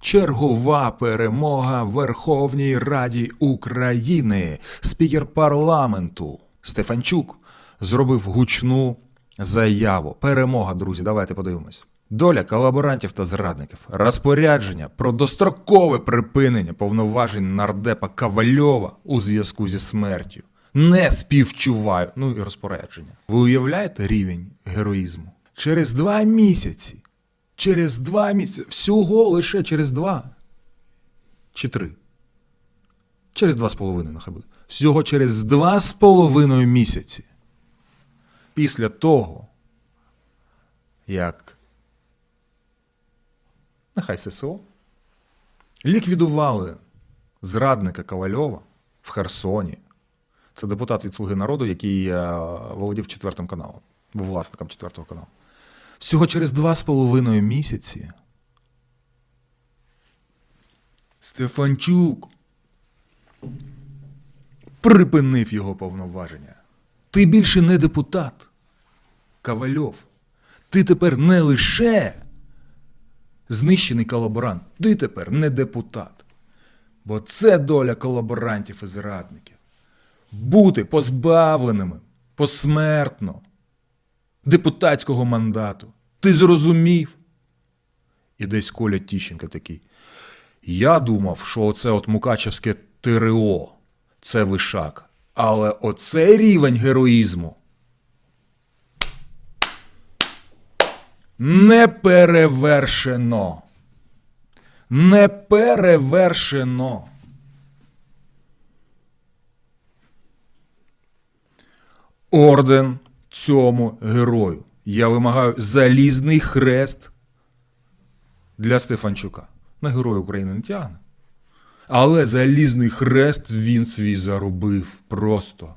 Чергова перемога Верховній Раді України. Спікер парламенту Стефанчук зробив гучну заяву. Перемога, друзі, давайте подивимось. Доля колаборантів та зрадників. Розпорядження про дострокове припинення повноважень нардепа Ковальова у зв'язку зі смертю. Не співчуваю. Ну і розпорядження. Ви уявляєте рівень героїзму? Через два місяці. Через два місяці. Всього лише через два. Чи три. Через два з половиною, нехай буде. Всього через два з половиною місяці. Після того, як нехай ССО ліквідували зрадника Ковальова в Херсоні. Це депутат від Слуги народу, який е, володів четвертим каналом, був власником четвертого каналу. Всього через два з половиною місяці Стефанчук припинив його повноваження. Ти більше не депутат. Ковальов. Ти тепер не лише знищений колаборант, ти тепер не депутат. Бо це доля колаборантів і зрадників. Бути позбавленими посмертно депутатського мандату. Ти зрозумів? І десь Коля Тіщенко такий. Я думав, що оце от Мукачевське ТРО це вишак. Але оцей рівень героїзму не перевершено. Не перевершено. Орден цьому герою. Я вимагаю залізний хрест для Стефанчука. На Героя України не тягне. Але залізний хрест він свій заробив просто.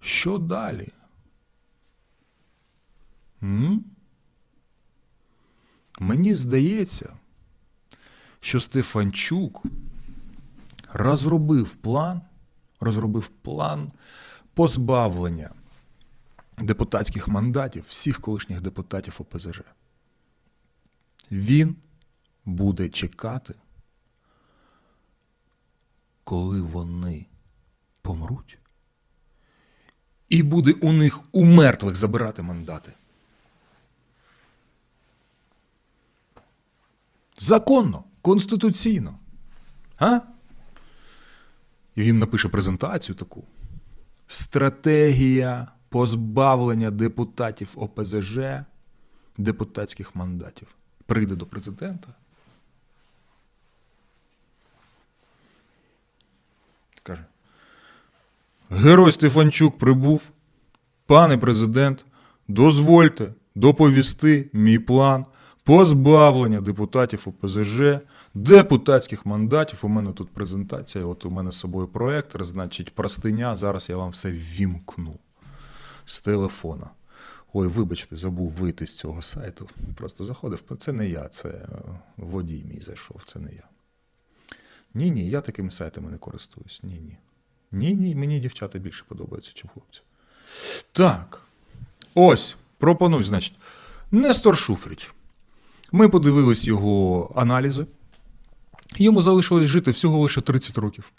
Що далі? М? Мені здається, що Стефанчук розробив план, розробив план позбавлення депутатських мандатів всіх колишніх депутатів ОПЗЖ. Він буде чекати, коли вони помруть, і буде у них у мертвих забирати мандати. Законно, конституційно. А? І він напише презентацію таку. Стратегія позбавлення депутатів ОПЗЖ депутатських мандатів. Прийде до президента. Каже. Герой Стефанчук прибув. Пане президент, дозвольте доповісти мій план позбавлення депутатів ОПЗЖ, депутатських мандатів. У мене тут презентація, от у мене з собою проектор, значить, простиня. Зараз я вам все ввімкну з телефона. Ой, вибачте, забув вийти з цього сайту. Просто заходив. Це не я, це е, водій мій зайшов, це не я. Ні, ні, я такими сайтами не користуюсь. Ні, ні. Ні, ні, мені дівчата більше подобаються, ніж хлопці. Так. Ось, пропоную, значить, Нестор Шуфрич. Ми подивились його аналізи. Йому залишилось жити всього лише 30 років.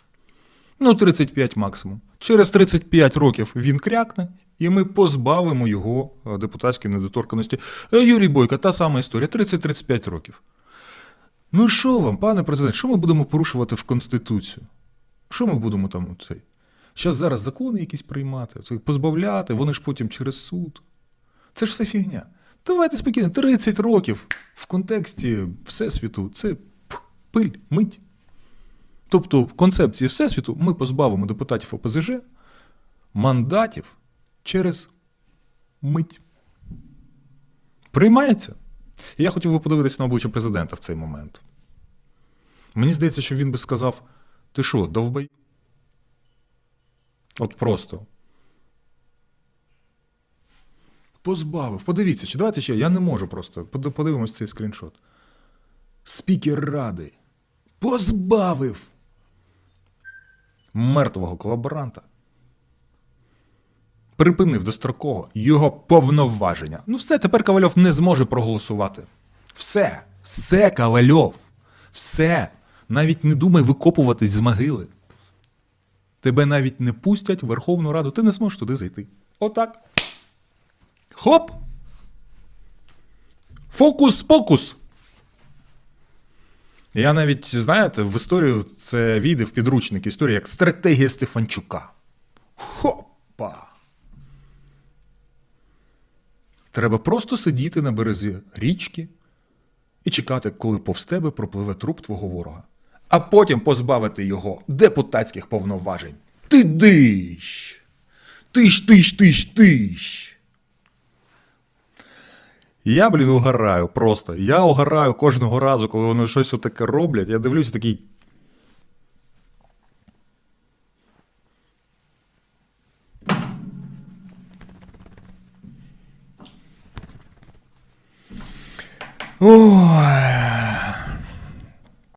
Ну, 35 максимум. Через 35 років він крякне, і ми позбавимо його е, депутатської недоторканості. Е, Юрій Бойко, та сама історія, 30-35 років. Ну що вам, пане президент, що ми будемо порушувати в Конституцію? Що ми будемо там цей? Зараз зараз закони якісь приймати, позбавляти, вони ж потім через суд. Це ж все фігня. Давайте спокійно, 30 років в контексті Всесвіту це пиль, мить. Тобто, в концепції Всесвіту ми позбавимо депутатів ОПЗЖ мандатів через мить. Приймається. Я хотів би подивитися на обличчя президента в цей момент. Мені здається, що він би сказав: ти що, довбай? От просто. Позбавив. Подивіться, чи давайте ще, я не можу просто. Подивимось цей скріншот. Спікер Ради позбавив мертвого колаборанта. Припинив достроково його повноваження. Ну все, тепер Ковальов не зможе проголосувати. Все, все, Ковальов, все. Навіть не думай викопуватись з могили. Тебе навіть не пустять в Верховну Раду, ти не зможеш туди зайти. Отак. Хоп! Фокус-покус! Я навіть, знаєте, в історію це війде в підручник історія як стратегія Стефанчука. Хопа! Треба просто сидіти на березі річки і чекати, коли повз тебе пропливе труп твого ворога, а потім позбавити його депутатських повноважень. Ти диш! Тиш, тиш, тиш, тиш! Я, блін, угораю просто. Я угораю кожного разу, коли вони щось таке роблять. Я дивлюся такий. Ой.